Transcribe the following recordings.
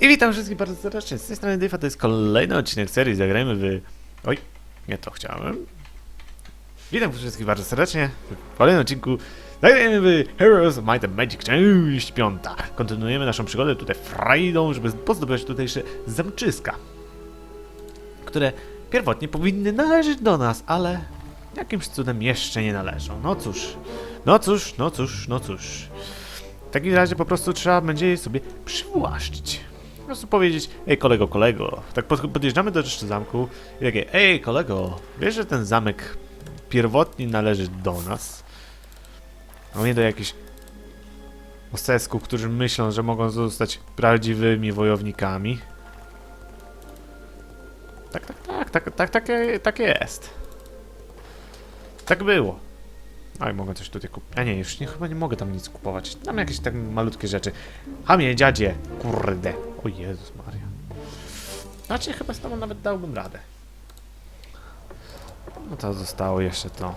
I witam wszystkich bardzo serdecznie. Z tej strony Dyfa to jest kolejny odcinek serii Zagrajmy w... Oj, nie to chciałem. Witam wszystkich bardzo serdecznie w kolejnym odcinku Zagrajmy w Heroes of Might and Magic, część piąta. Kontynuujemy naszą przygodę tutaj frajdą, żeby pozdobyć tutejsze zamczyska, które pierwotnie powinny należeć do nas, ale jakimś cudem jeszcze nie należą. No cóż, no cóż, no cóż, no cóż. W takim razie po prostu trzeba będzie je sobie przywłaszczyć. Prostu powiedzieć, ej kolego, kolego. Tak pod- podjeżdżamy do jeszcze zamku i takie, ej kolego, wiesz, że ten zamek pierwotnie należy do nas? A nie do jakichś osesków, którzy myślą, że mogą zostać prawdziwymi wojownikami. Tak, tak, tak, tak, tak, tak, tak jest. Tak było. Oj, mogę coś tutaj kupić. A nie, już nie, chyba nie mogę tam nic kupować. Tam jakieś tak malutkie rzeczy. Hamie, dziadzie, kurde. O Jezus Maria. Znaczy, chyba z tobą nawet dałbym radę. No to zostało jeszcze to.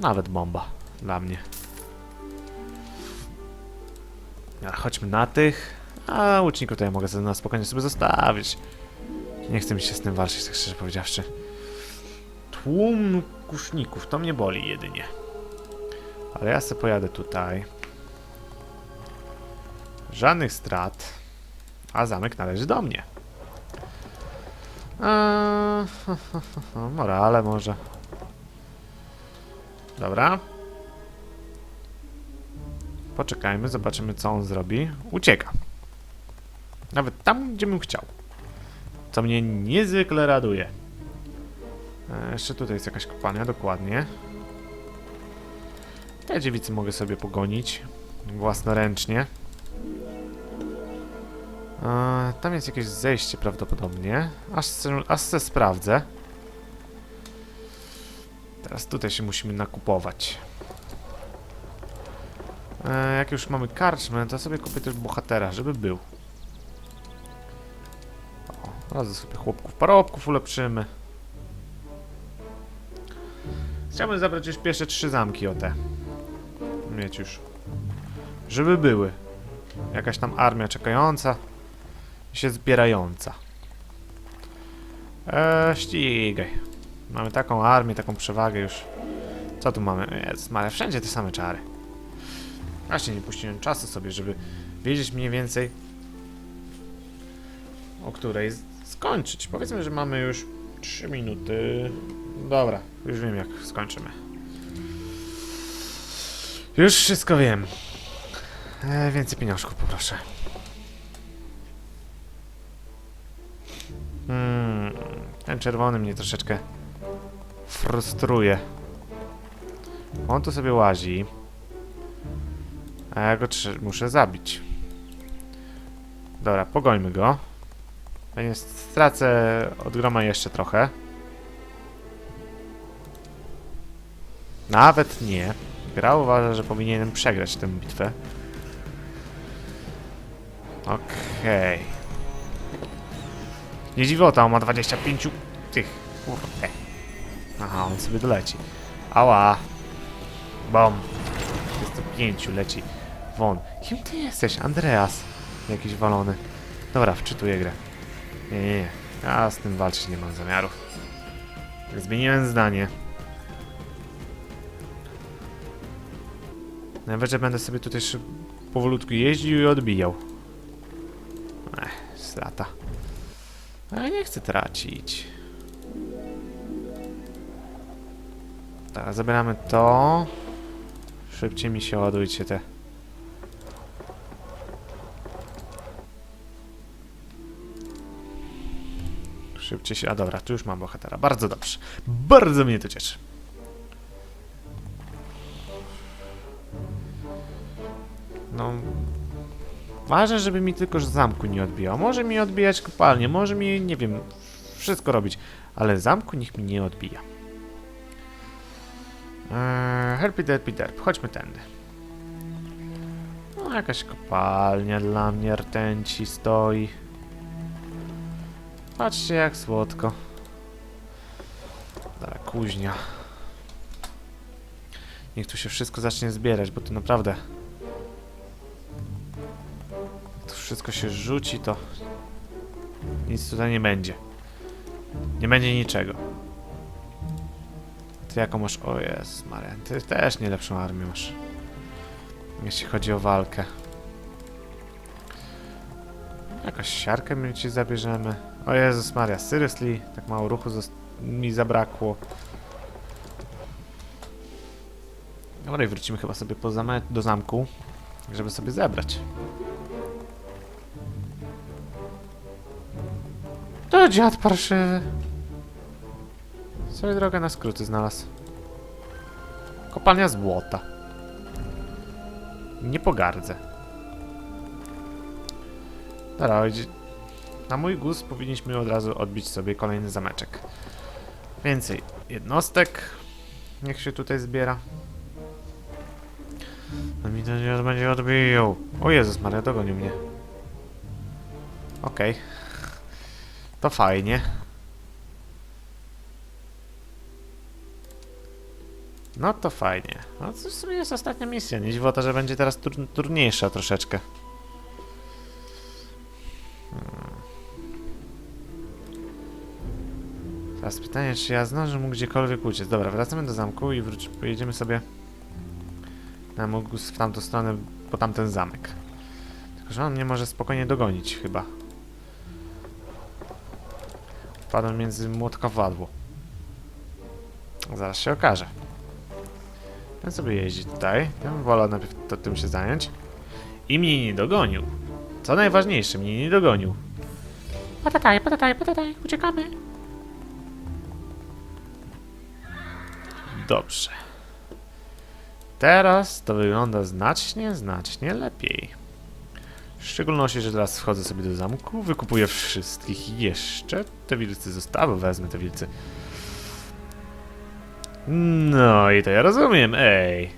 Nawet bomba dla mnie. Ale chodźmy na tych. A łuczników to ja mogę na spokojnie sobie zostawić. Nie chcę mi się z tym walczyć, tak szczerze powiedziawszy. Tłum kuszników, to mnie boli jedynie. Ale ja sobie pojadę tutaj. Żadnych strat. A zamek należy do mnie. Eee, morale może. Dobra. Poczekajmy, zobaczymy co on zrobi. Ucieka. Nawet tam, gdzie bym chciał. Co mnie niezwykle raduje. E, jeszcze tutaj jest jakaś kopalnia, dokładnie. Te dziewicy mogę sobie pogonić własnoręcznie. Tam jest jakieś zejście prawdopodobnie. Aż se, aż se sprawdzę. Teraz tutaj się musimy nakupować. E, jak już mamy karczmę, to sobie kupię też bohatera, żeby był. O, razu sobie chłopków, parobków ulepszymy. Chciałbym zabrać już pierwsze trzy zamki o te. Mieć już. Żeby były. Jakaś tam armia czekająca się zbierająca. Eee, ścigaj. Mamy taką armię, taką przewagę już. Co tu mamy? Jest, ale wszędzie te same czary. Właśnie nie puściłem czasu sobie, żeby wiedzieć mniej więcej o której skończyć. Powiedzmy, że mamy już 3 minuty. Dobra, już wiem jak skończymy. Już wszystko wiem. E, więcej pieniążków poproszę. Ten czerwony mnie troszeczkę frustruje. On tu sobie łazi. A ja go muszę zabić. Dobra, pogońmy go. Pewnie stracę od groma jeszcze trochę. Nawet nie. Gra uważa, że powinienem przegrać tę bitwę. Okej. Nie dziwota, on ma 25 tych. Kurde. Aha, on sobie doleci. Ała. Bom. 25 leci. Won. Kim ty jesteś? Andreas. Jakiś walony. Dobra, wczytuję grę. Nie, nie, nie. Ja z tym walczyć nie mam zamiaru. Tak Zmieniłem zdanie. Najwyżej będę sobie tutaj powolutku jeździł i odbijał. Ech, strata. Ale nie chcę tracić. Tak, zabieramy to. Szybciej mi się ładujcie te. Szybciej się. A dobra, tu już mam bohatera. Bardzo dobrze. Bardzo mnie to cieszy. No. Ważne, żeby mi tylko zamku nie odbijał. Może mi odbijać kopalnię, może mi, nie wiem, wszystko robić, ale zamku niech mi nie odbija. Eee, herpy derpy derp, chodźmy tędy. No, jakaś kopalnia dla mnie rtęci stoi. Patrzcie jak słodko. Dobra, kuźnia. Niech tu się wszystko zacznie zbierać, bo to naprawdę wszystko się rzuci, to nic tutaj nie będzie. Nie będzie niczego. Ty jaką masz... O jest, Marian, ty też nie lepszą armię masz. Jeśli chodzi o walkę. Jakąś siarkę my ci zabierzemy. O Jezus Maria, seriously? Tak mało ruchu mi zabrakło. Dobra, i wrócimy chyba sobie do zamku, żeby sobie zebrać. To dziad parszywy. Sobie drogę na skróty znalazł. Kopalnia złota. Nie pogardzę. Dobra, na mój gust powinniśmy od razu odbić sobie kolejny zameczek. Więcej jednostek. Niech się tutaj zbiera. No mi ten dziad będzie odbijał. O Jezus Maria, dogonił mnie. Okej. To fajnie. No to fajnie. No to w sumie jest ostatnia misja. Nie dziwota, że będzie teraz tur troszeczkę. Hmm. Teraz pytanie, czy ja zdążę mu gdziekolwiek uciec. Dobra, wracamy do zamku i wróć, pojedziemy sobie na Mogus w tamtą stronę, po tamten zamek. Tylko, że on mnie może spokojnie dogonić chyba. Wpadłem między młotka wadło. Zaraz się okaże. Ten sobie jeździ tutaj. Ja bym wolał najpierw to, tym się zająć. I mnie nie dogonił. Co najważniejsze, mnie nie dogonił. Patataj, patataj, patataj, uciekamy. Dobrze. Teraz to wygląda znacznie, znacznie lepiej. W szczególności, że teraz wchodzę sobie do zamku, wykupuję wszystkich jeszcze te wilcy zostały, wezmę te wilcy. No i to ja rozumiem, ej.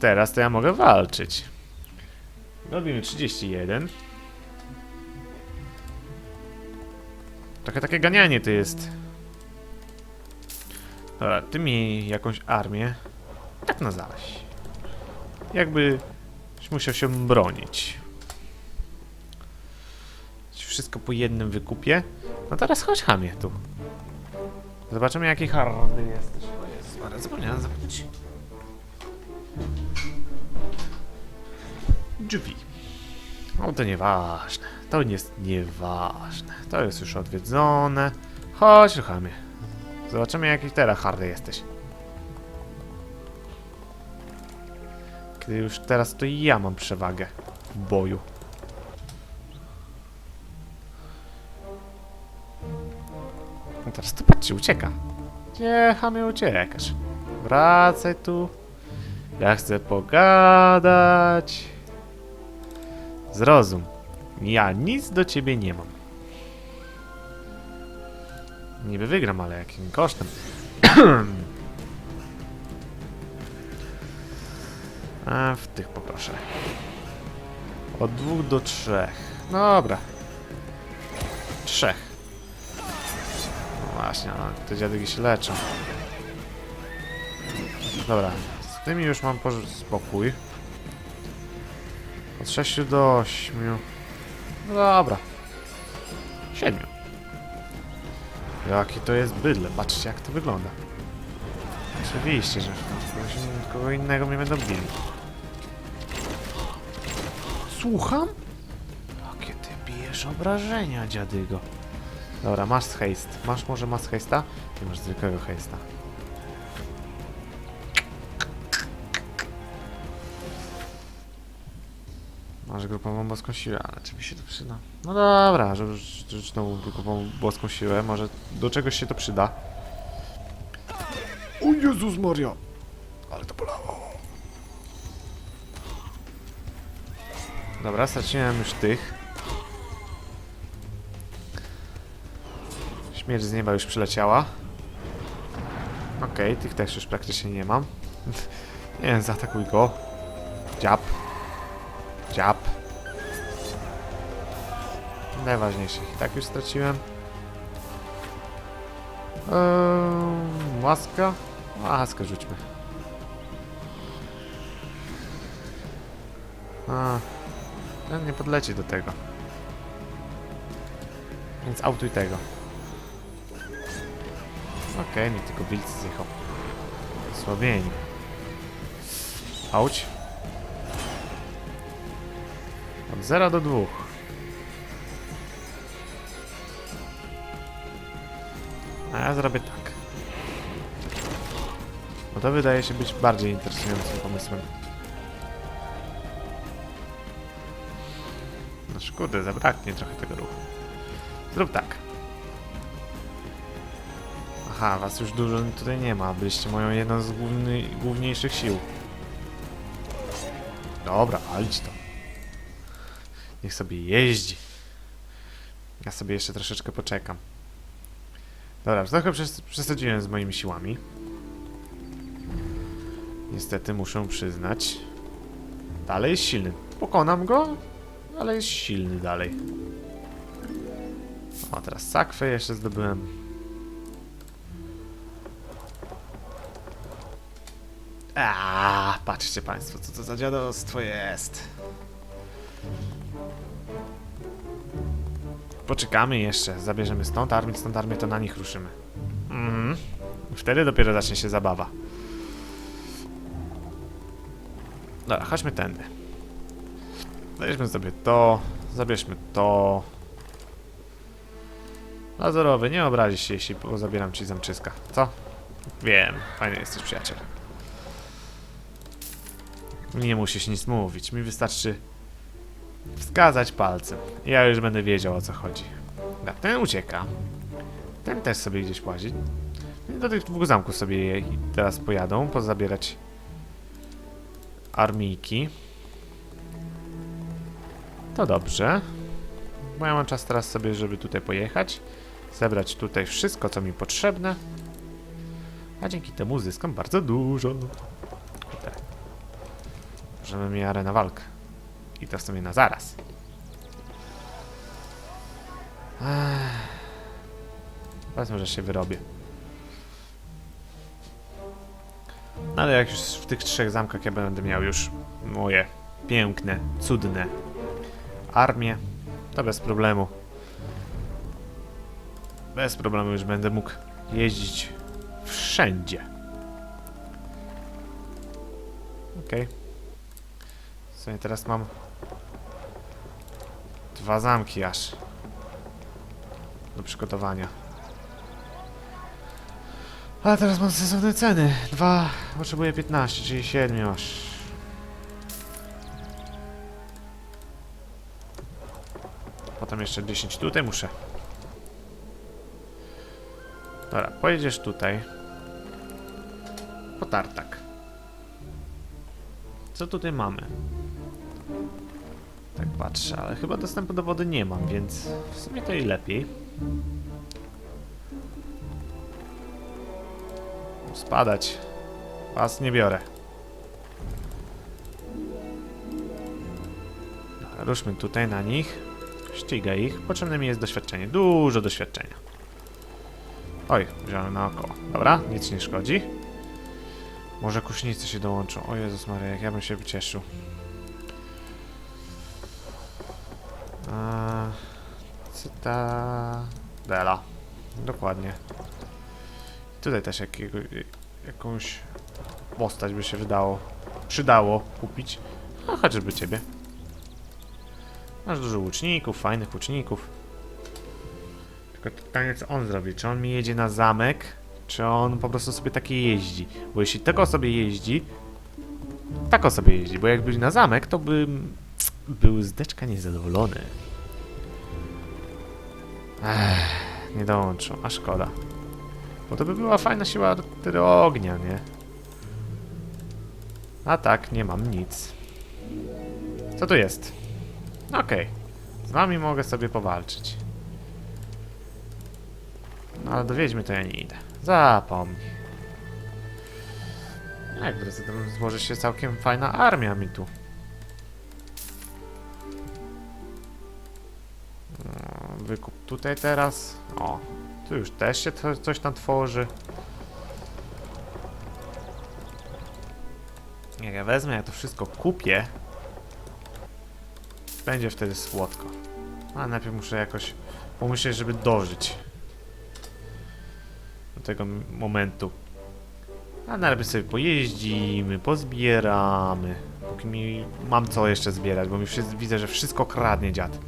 Teraz to ja mogę walczyć. Robimy 31. Trochę takie ganianie to jest. Dobra, ty mi jakąś armię. Tak nazwałeś. Jakby musiał się bronić. Wszystko po jednym wykupie. No teraz chodź hamie tu. Zobaczymy jaki hardy jesteś. O Jezus Maria, zapomniałem zapytać. Drzwi. No to nieważne. To jest nieważne. To jest już odwiedzone. Chodź, ruchamie. Zobaczymy jaki teraz hardy jesteś. Już teraz to ja mam przewagę w boju. No teraz to patrzcie, ucieka. Gdzie chamie uciekasz? Wracaj tu. Ja chcę pogadać. Zrozum. Ja nic do ciebie nie mam. Niby wygram, ale jakim kosztem? A w tych poproszę. Od dwóch do trzech. Dobra. Trzech. No właśnie, no, te dziadygi się leczą. Dobra, z tymi już mam spokój. Od 6 do 8. No dobra. 7. Jaki to jest bydle, patrzcie jak to wygląda. Oczywiście, że kogoś, in- kogo innego mnie będą bili. Słucham? Jakie ty bijesz obrażenia, dziadygo. Dobra, masz haste. Masz może masz haste'a? Nie masz zwykłego haste'a. Masz grupową boską siłę, ale czy mi się to przyda? No dobra, że znowu grupową boską siłę, może do czegoś się to przyda. O Jezus Maria! Ale to bolało. Dobra, straciłem już tych. Śmierć z nieba już przyleciała. Okej, tych też już praktycznie nie mam. nie wiem, zaatakuj go. Dziab. Dziab. Najważniejszych tak już straciłem. Eee, łaska? Łaskę rzućmy. A. Ten nie podleci do tego. Więc autuj tego. Okej, nie tylko wilcy zjechał. Słabieni. Auć. Od 0 do 2. A ja zrobię tak. No to wydaje się być bardziej interesującym pomysłem. No szkoda, zabraknie trochę tego ruchu. Zrób tak. Aha, was już dużo tutaj nie ma. Byliście moją jedną z główny, główniejszych sił. Dobra, walić to. Niech sobie jeździ. Ja sobie jeszcze troszeczkę poczekam. Dobra, trochę przes- przesadziłem z moimi siłami. Niestety muszę przyznać. Dalej jest silny. Pokonam go, ale jest silny dalej. O, teraz sakwę jeszcze zdobyłem. A, patrzcie państwo, co to za dziadostwo jest. Poczekamy jeszcze, zabierzemy stąd armię, stąd armię, to na nich ruszymy. Mhm. Wtedy dopiero zacznie się zabawa. Dobra, chodźmy tędy. Zabierzmy sobie to, zabierzmy to. Lazorowy, nie obrazisz się, jeśli zabieram ci zamczyska. Co? Wiem, fajny jesteś przyjaciel. Nie musisz nic mówić, mi wystarczy wskazać palcem. Ja już będę wiedział o co chodzi. Ten ucieka. Ten też sobie gdzieś łazi. Do tych dwóch zamków sobie teraz pojadą, pozabierać armijki. To dobrze. Bo ja mam czas teraz sobie, żeby tutaj pojechać. Zebrać tutaj wszystko, co mi potrzebne. A dzięki temu zyskam bardzo dużo. Kurde. Możemy mieć arenę walk. I to w sumie na zaraz. Powiedzmy, że się wyrobię. No ale jak już w tych trzech zamkach ja będę miał już moje piękne, cudne armie, to bez problemu. Bez problemu już będę mógł jeździć wszędzie. Okej. W sumie teraz mam dwa zamki aż do przygotowania. Ale teraz mam sensowne ceny. Dwa, potrzebuję 15, czyli 7 aż. Potem jeszcze 10 tutaj muszę. Dobra, pojedziesz tutaj. Po tartak. Co tutaj mamy? Tak patrzę, ale chyba dostępu do wody nie mam, więc w sumie to i lepiej. Spadać. Was nie biorę. Ruszmy tutaj na nich. Ścigaj ich. Potrzebne mi jest doświadczenie. Dużo doświadczenia. Oj, wziąłem naokoło. Dobra, nic nie szkodzi. Może kusznicy się dołączą. O Jezus Maria, jak ja bym się cieszył. Eee, Cytadela. Dokładnie. Tutaj też jakiego, jakąś postać by się wydało, przydało kupić. A chociażby ciebie. Masz dużo łuczników, fajnych łuczników. Tylko pytanie, co on zrobi? Czy on mi jedzie na zamek, czy on po prostu sobie takie jeździ? Bo jeśli tego sobie jeździ, tak sobie jeździ, bo jakby na zamek, to bym był zdeczka niezadowolony. Ech, nie dołączą, a szkoda. Bo to by była fajna siła wtedy ognia, nie? A tak, nie mam nic. Co tu jest? Okej. Z wami mogę sobie powalczyć. No ale do wiedźmy to ja nie idę. Zapomnij. Jak złoży się całkiem fajna armia mi tu. No, Wykup tutaj teraz. O, tu już też się to, coś tam tworzy. Jak ja wezmę, ja to wszystko kupię, będzie wtedy słodko. Ale najpierw muszę jakoś pomyśleć, żeby dożyć do tego momentu. A najlepiej sobie pojeździmy, pozbieramy. Póki mi mam co jeszcze zbierać, bo mi wszyscy, widzę, że wszystko kradnie dziad.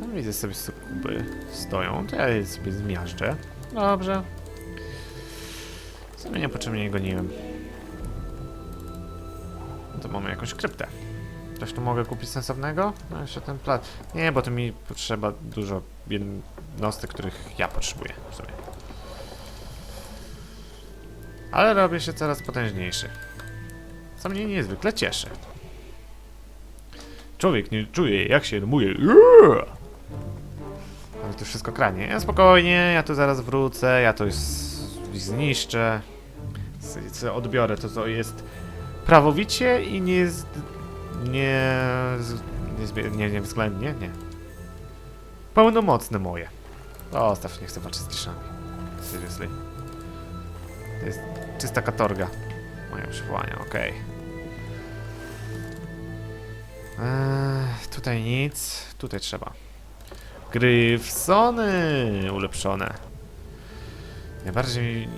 Tam widzę sobie sukuby stoją, to ja je sobie zmiażdżę. Dobrze. Sobie niepotrzebnie nie goniłem. To mamy jakąś kryptę. Coś tu mogę kupić sensownego? No jeszcze ten plan. Nie, bo to mi potrzeba dużo jednostek, których ja potrzebuję w sumie. Ale robię się coraz potężniejszy. Co mnie niezwykle cieszy. Człowiek nie czuje, jak się. Yeah! Ale to wszystko kranie. Ja spokojnie, ja tu zaraz wrócę, ja to zniszczę. Odbiorę to, co jest prawowicie i nie z... nie... z- nie, nie, nie względnie, nie. Pełnomocne moje. Zostaw, nie chcę walczyć z liszami. Seriously. To jest czysta katorga. Moje przywołania, okej. Eee, tutaj nic, tutaj trzeba. Gryfsony ulepszone. Najbardziej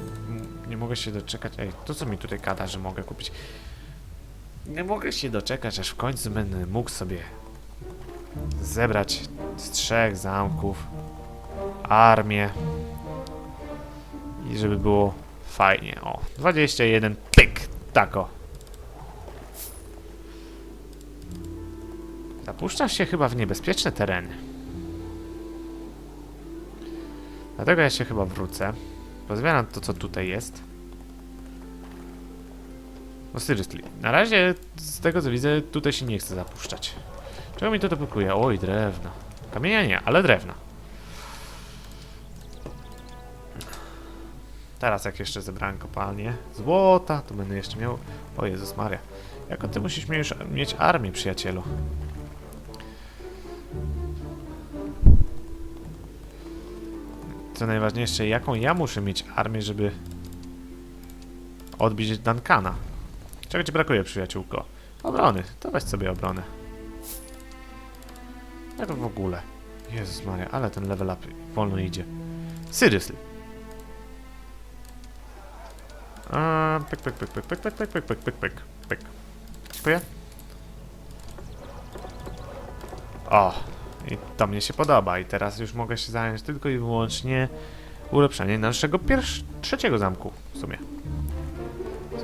nie mogę się doczekać. Ej, to co mi tutaj gada, że mogę kupić? Nie mogę się doczekać, aż w końcu będę mógł sobie zebrać z trzech zamków armię i żeby było fajnie. O, 21 pyk, tako. Zapuszczasz się chyba w niebezpieczne tereny. Dlatego ja się chyba wrócę. Pozbieram to, co tutaj jest. No seriously, na razie z tego co widzę, tutaj się nie chce zapuszczać. Czego mi to blokuje? Oj, drewno. Kamienia nie, ale drewna. Teraz jak jeszcze zebrałem kopalnię złota, to będę jeszcze miał... O Jezus Maria. Jako ty musisz mieć, mieć armię, przyjacielu. Co najważniejsze, jaką ja muszę mieć armię, żeby odbić Duncana. Czego ci brakuje, przyjaciółko? Obrony. To weź sobie obronę. Jak w ogóle? Jezus Maria, ale ten level up wolno idzie. Seriously. A, pyk, pyk, pyk, pyk, pyk, pyk, pyk, pyk, pyk, pyk, pyk, pyk. Dziękuję. O, i to mnie się podoba i teraz już mogę się zająć tylko i wyłącznie ulepszeniem naszego pierwszego, trzeciego zamku w sumie.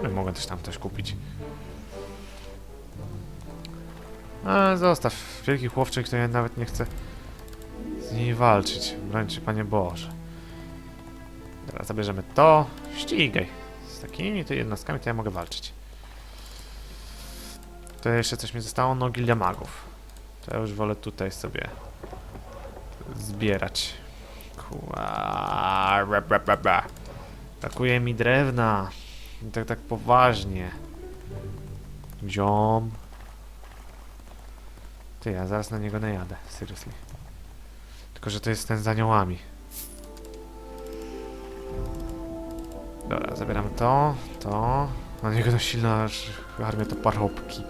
Mogę też tam coś kupić. A, zostaw. Wielki chłopczyk to ja nawet nie chcę z niej walczyć. Brońcie, Panie Boże. Dobra, zabierzemy to. Ścigaj. Z takimi to jednostkami to ja mogę walczyć. To jeszcze coś mi zostało. Nogi dla magów. To ja już wolę tutaj sobie zbierać. Ra. Brakuje mi drewna. Tak, tak poważnie. Ziom. Ty, ja zaraz na niego najadę. Seriously. Tylko, że to jest ten z aniołami. Dobra, zabieram to, to. Na niego to silna aż armia to parobki.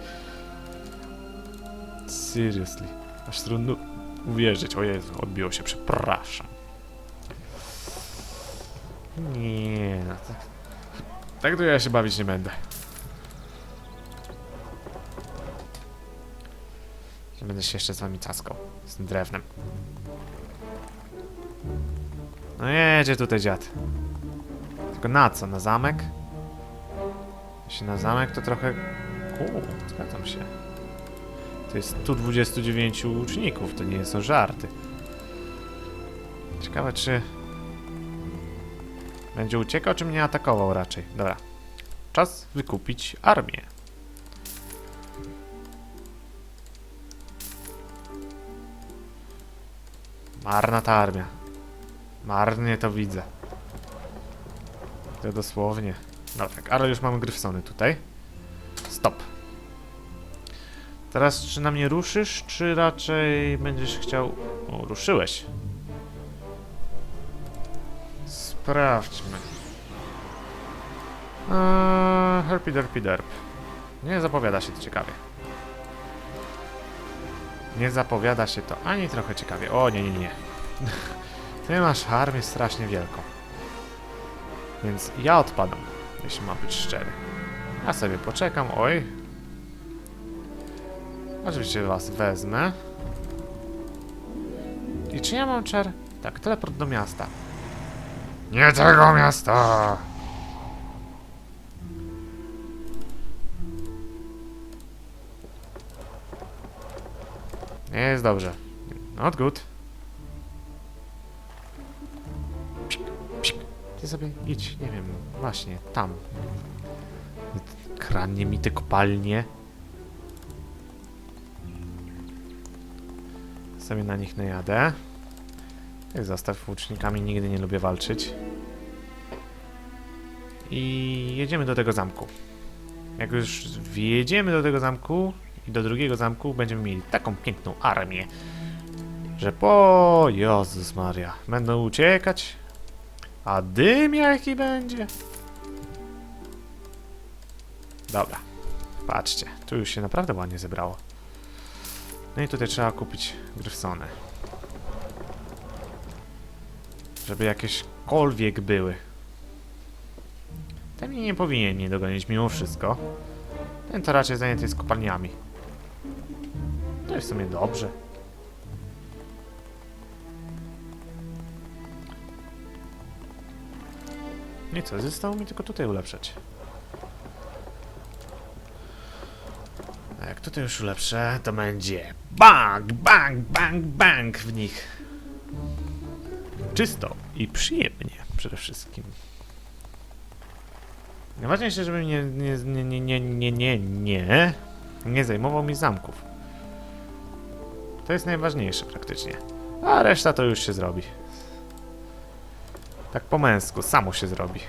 Seriously. Aż trudno uwierzyć. O Jezu, odbiło się, przepraszam. Nie, no tak. Tak to ja się bawić nie będę. Będę się jeszcze z wami caskał. Z tym drewnem. No jedzie tutaj dziad. Tylko na co? Na zamek? Jeśli na zamek to trochę... Uuu, zgadzam się. To jest 129 uczniów, to nie są żarty. Ciekawe czy... Będzie uciekał, czy mnie atakował raczej? Dobra. Czas wykupić armię. Marna ta armia. Marnie to widzę. To dosłownie. Dobra, tak, ale już mamy gryfsony tutaj. Stop. Teraz czy na mnie ruszysz, czy raczej będziesz chciał... O, ruszyłeś. Sprawdźmy. Eee, herpy derpy derp. Nie zapowiada się to ciekawie. Nie zapowiada się to ani trochę ciekawie. O, nie, nie, nie. Ty masz armię strasznie wielką. Więc ja odpadam, jeśli mam być szczery. Ja sobie poczekam, oj. Oczywiście was wezmę. I czy ja mam czar? Tak, teleport do miasta. Nie tego miasta! Nie jest dobrze. Not good. Ty sobie idź, nie wiem, właśnie, tam. Kradnie mi te kopalnie. Sobie na nich najadę. Ty Zostaw łucznikami, nigdy nie lubię walczyć. I jedziemy do tego zamku. Jak już wjedziemy do tego zamku i do drugiego zamku, będziemy mieli taką piękną armię, że po Jezus Maria, będą uciekać, a dym jaki będzie. Dobra, patrzcie, tu już się naprawdę ładnie zebrało. No i tutaj trzeba kupić Gryfsony. Żeby jakieśkolwiek były. Ten mnie nie powinien nie dogonić mimo wszystko. Ten to raczej zajęty jest kopalniami. To jest w sumie dobrze. Nie co, zostało mi tylko tutaj ulepszać. A jak tutaj już ulepszę, to będzie bang, bang, bang, bang w nich. Czysto i przyjemnie przede wszystkim. Najważniejsze, żebym nie, nie, nie, nie, nie, nie, nie, nie, nie zajmował mi zamków. To jest najważniejsze praktycznie. A reszta to już się zrobi. Tak po męsku, samo się zrobi.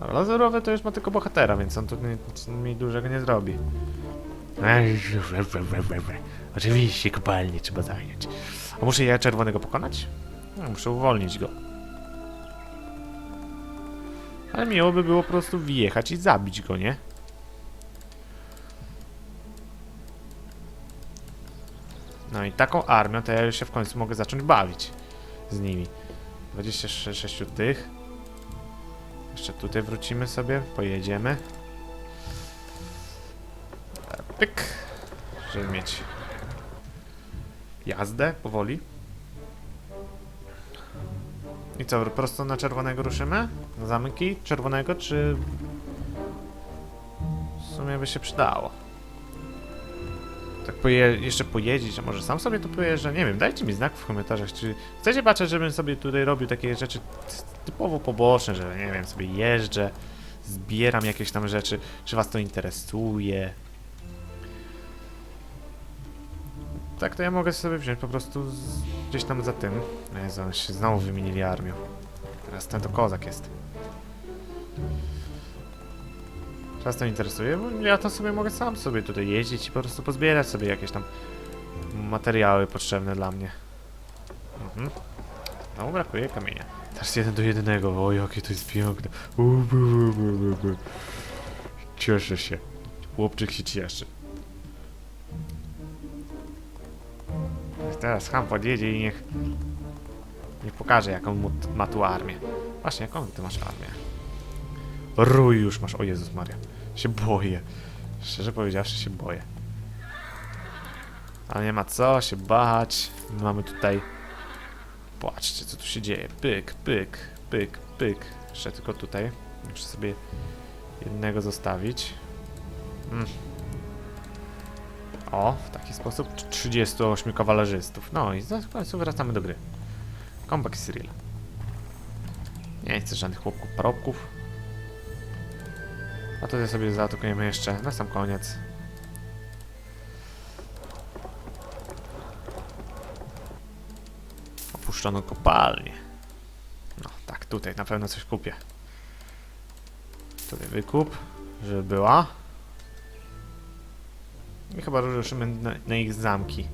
A laserowy to już ma tylko bohatera, więc on tu nic mi dużego nie zrobi. Oczywiście kopalnię trzeba zająć. A muszę ja czerwonego pokonać? No, muszę uwolnić go. Ale miło by było po prostu wjechać i zabić go, nie? No i taką armią to ja już się w końcu mogę zacząć bawić z nimi. 26 tych. Jeszcze tutaj wrócimy sobie, pojedziemy. Pyk. Żeby mieć jazdę powoli. I co, prosto na czerwonego ruszymy? Na zamki czerwonego, czy... W sumie by się przydało. Tak poje jeszcze pojeździć, a może sam sobie tu pojeżdżę? Nie wiem, dajcie mi znak w komentarzach, czy chcecie patrzeć, żebym sobie tutaj robił takie rzeczy typowo poboczne, że nie wiem, sobie jeżdżę, zbieram jakieś tam rzeczy, czy was to interesuje? Tak, to ja mogę sobie wziąć po prostu z, gdzieś tam za tym. No Jezu, oni się znowu wymienili armią. Teraz ten to kozak jest. Was to interesuje? Bo ja to sobie mogę sam sobie tutaj jeździć i po prostu pozbierać sobie jakieś tam materiały potrzebne dla mnie. Mhm. No, brakuje kamienia. Teraz jeden do jednego. O, jakie to jest piękne. Cieszę się. Chłopczyk się cieszy. Teraz ham podjedzie i niech... Niech pokaże, jaką ma tu armię. Właśnie, jaką ty masz armię? Rój już masz. O Jezus Maria. Się boję. Szczerze powiedziawszy się boję. Ale nie ma co się bać. Mamy tutaj... Patrzcie, co tu się dzieje. Pyk, pyk, pyk, pyk. Jeszcze tylko tutaj. Muszę sobie jednego zostawić. Mm. O, w taki sposób 38 kawalerzystów. No i za- końcu wracamy do gry. Comeback Cyril. Nie chcę żadnych chłopków, parobków. A tutaj sobie zaatakujemy jeszcze na sam koniec. Opuszczono kopalnię. No tak, tutaj na pewno coś kupię. Tutaj wykup, żeby była. I chyba ruszymy na, na ich zamki.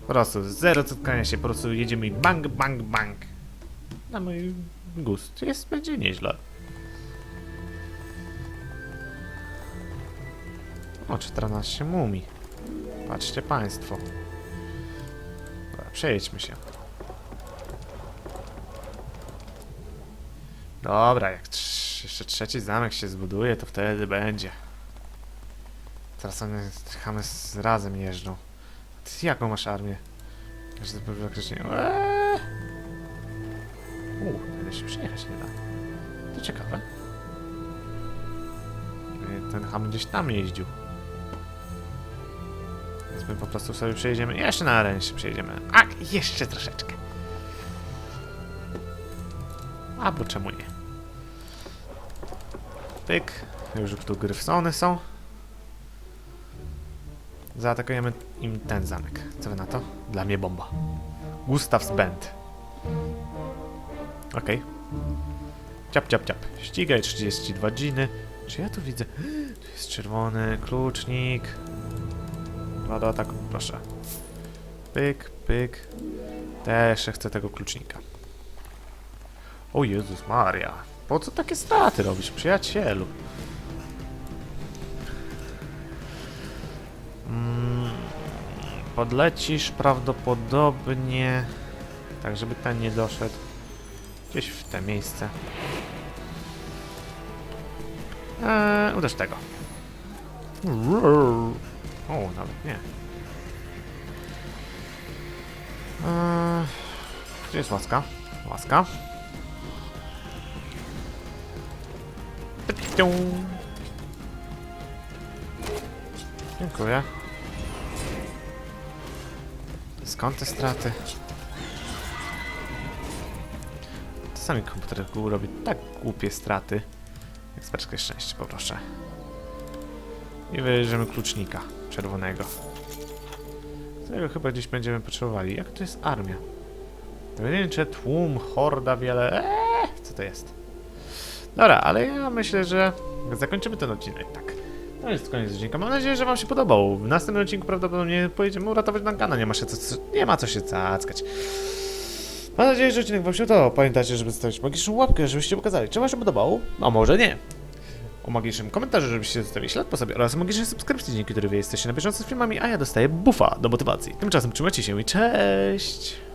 Po prostu zero spotkania się, po prostu jedziemy i bang, bang, bang. na mój gust jest, będzie nieźle. O, 14 mumii. Patrzcie państwo. Dobra, przejedźmy się. Dobra, jak jeszcze trzeci zamek się zbuduje, to wtedy będzie. Teraz one chamy razem jeżdżą. Ty jaką masz armię? Powiem faktycznie. Eee! U, tędy się przejechać nie da. To ciekawe. Yy, Ten ham gdzieś tam jeździł. Więc my po prostu sobie przejedziemy. Jeszcze na arenie się przejedziemy. A, jeszcze troszeczkę. Albo czemu nie? Pyk. Już tu gryfsony są. Zaatakujemy im ten zamek. Co wy na to? Dla mnie bomba. Gustav's Band. Okej. Ciap, ciap, ciap. Ścigaj 32 dziny. Czy ja tu widzę? Tu jest czerwony klucznik. Dwa do ataku, proszę. Pyk, pyk. Też chcę tego klucznika. O Jezus Maria. Po co takie straty robisz, przyjacielu? Podlecisz prawdopodobnie tak, żeby ten nie doszedł gdzieś w te miejsce. Eee, uderz tego. O, nawet nie. Eee, gdzie jest łaska? Łaska. Dziękuję. Skąd te straty? Czasami komputer Google robi tak głupie straty. Eksperckie szczęście, poproszę. I wyjrzymy klucznika czerwonego. Tego chyba gdzieś będziemy potrzebowali. Jak to jest armia? Pojedyncze, tłum, horda, wiele... Eee, co to jest? Dobra, ale ja myślę, że zakończymy ten odcinek tak. To jest koniec odcinka. Mam nadzieję, że wam się podobał. W następnym odcinku prawdopodobnie pojedziemy uratować Duncana. Nie ma, się co, nie ma co się cackać. Mam nadzieję, że odcinek wam się podobał. Pamiętajcie, żeby zostawić magiczną łapkę, żebyście pokazali, czy wam się podobało, a może nie. O magicznym komentarzu, żebyście zostawili ślad po sobie oraz o magicznej subskrypcji, dzięki której wy jesteście na bieżąco z filmami, a ja dostaję buffa do motywacji. Tymczasem trzymajcie się i cześć!